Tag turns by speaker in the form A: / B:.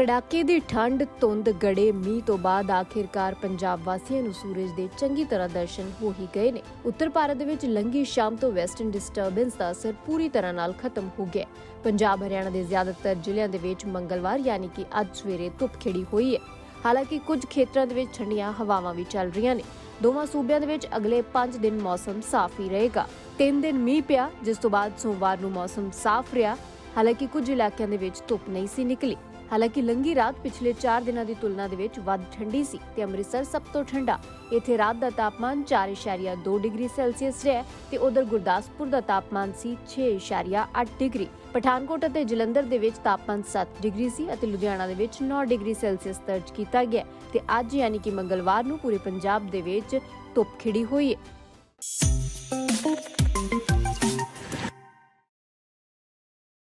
A: ਕੜਾਕੇ ਦੀ ਠੰਡ, ਧੁੰਦ, ਗੜੇ, ਮੀਂਹ ਤੋਂ ਬਾਅਦ ਆਖਿਰਕਾਰ ਪੰਜਾਬ ਵਾਸੀਆਂ ਨੂੰ ਸੂਰਜ ਦੇ ਚੰਗੀ ਤਰ੍ਹਾਂ ਦਰਸ਼ਨ ਹੋ ਹੀ ਗਏ ਨੇ। ਉੱਤਰ ਭਾਰਤ ਦੇ ਵਿੱਚ ਲੰਗੀ ਸ਼ਾਮ ਤੋਂ ਵੈਸਟਰਨ ਡਿਸਟਰਬੈਂਸ ਦਾ ਅਸਰ ਪੂਰੀ ਤਰ੍ਹਾਂ ਨਾਲ ਖਤਮ ਹੋ ਗਿਆ ਪੰਜਾਬ, ਹਰਿਆਣਾ ਦੇ ਜ਼ਿਆਦਾਤਰ ਜ਼ਿਲ੍ਹਿਆਂ ਦੇ ਵਿੱਚ ਮੰਗਲਵਾਰ ਯਾਨੀ ਕਿ ਅੱਜ ਸਵੇਰੇ ਧੁੱਪ ਖਿੜੀ ਹੋਈ ਹੈ। ਹਾਲਾਂਕਿ ਕੁਝ ਖੇਤਰਾਂ ਦੇ ਵਿੱਚ ਠੰਡੀਆਂ ਹਵਾਵਾਂ ਵੀ ਚੱਲ ਰਹੀਆਂ ਨੇ। ਦੋਵਾਂ ਸੂਬਿਆਂ ਦੇ ਵਿੱਚ ਅਗਲੇ 5 ਦਿਨ ਮੌਸਮ ਸਾਫ਼ ਹੀ ਰਹੇਗਾ। 3 ਦਿਨ ਮੀਂਹ ਪਿਆ, ਜਿਸ ਤੋਂ ਬਾਅਦ ਸੋਮਵਾਰ ਨੂੰ ਮੌਸਮ ਸਾਫ਼ ਰਿਹਾ। ਹਾਲਾਂਕਿ ਕੁਝ ਇਲਾਕਿਆਂ ਦੇ ਵਿੱਚ ਧੁੱਪ ਨਹੀਂ ਸੀ ਨਿਕਲੀ। ਹਾਲਾਂਕਿ ਲੰਗੀ ਰਾਤ ਪਿਛਲੇ 4 ਦਿਨਾਂ ਦੀ ਤੁਲਨਾ ਦੇ ਵਿੱਚ ਵੱਧ ਠੰਡੀ ਸੀ ਤੇ ਅੰਮ੍ਰਿਤਸਰ ਸਭ ਤੋਂ ਠੰਡਾ। ਇੱਥੇ ਰਾਤ ਦਾ ਤਾਪਮਾਨ 4.2 ਡਿਗਰੀ ਸੈਲਸੀਅਸ ਰਿਹਾ ਤੇ ਉਧਰ ਗੁਰਦਾਸਪੁਰ ਦਾ ਤਾਪਮਾਨ ਸੀ 6.8 ਡਿਗਰੀ। ਪਠਾਨਕੋਟ ਅਤੇ ਜਲੰਧਰ ਦੇ ਵਿੱਚ ਤਾਪਮਾਨ 7 ਡਿਗਰੀ ਸੀ ਅਤੇ ਲੁਧਿਆਣਾ ਦੇ ਵਿੱਚ 9 ਡਿਗਰੀ ਸੈਲਸੀਅਸ ਦਰਜ ਕੀਤਾ ਗਿਆ ਤੇ ਅੱਜ ਯਾਨੀ ਕਿ ਮੰਗਲਵਾਰ ਨੂੰ ਪੂਰੇ ਪੰਜਾਬ ਦੇ ਵਿੱਚ ਧੁੱਪ ਖਿੜੀ ਹੋਈ ਹੈ।